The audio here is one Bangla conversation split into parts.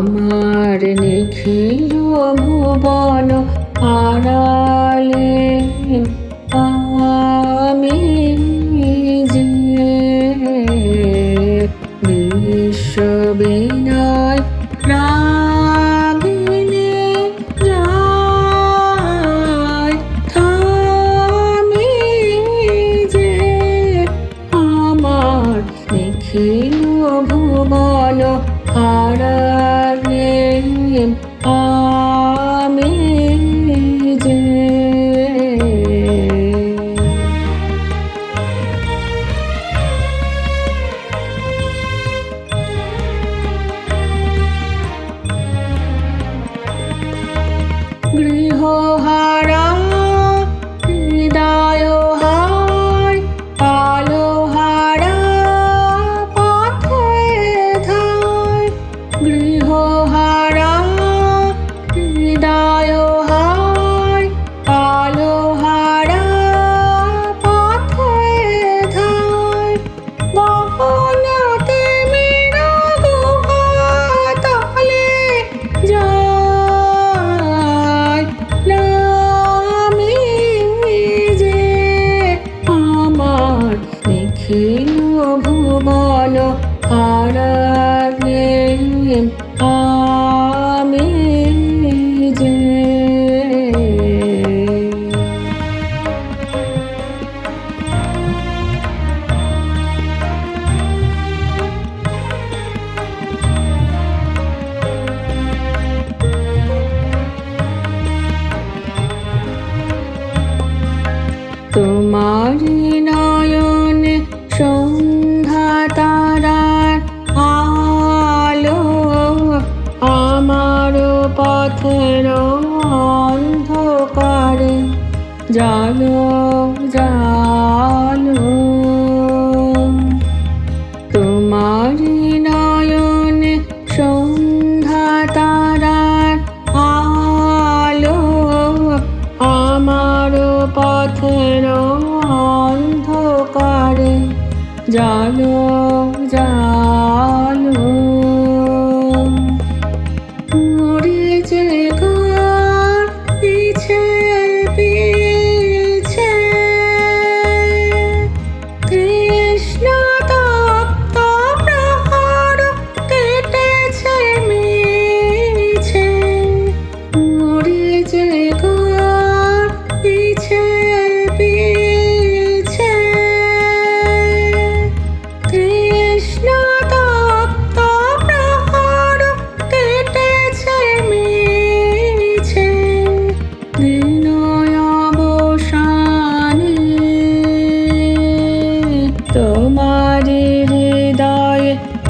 আমার নিখিল ভুবন আড়ালে আমি যে বিশ্ববিনয় রাগিনী যায় যে আমার ভুবন হারালে আমি নিখিল ভুবন হারালে আমি যে। তোমারি জালো জালো তোমারি নয়নে সন্ধ্যা তারার আলো আমার পথের অন্ধকারে জালো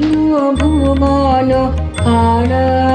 হইল ভুবন হারা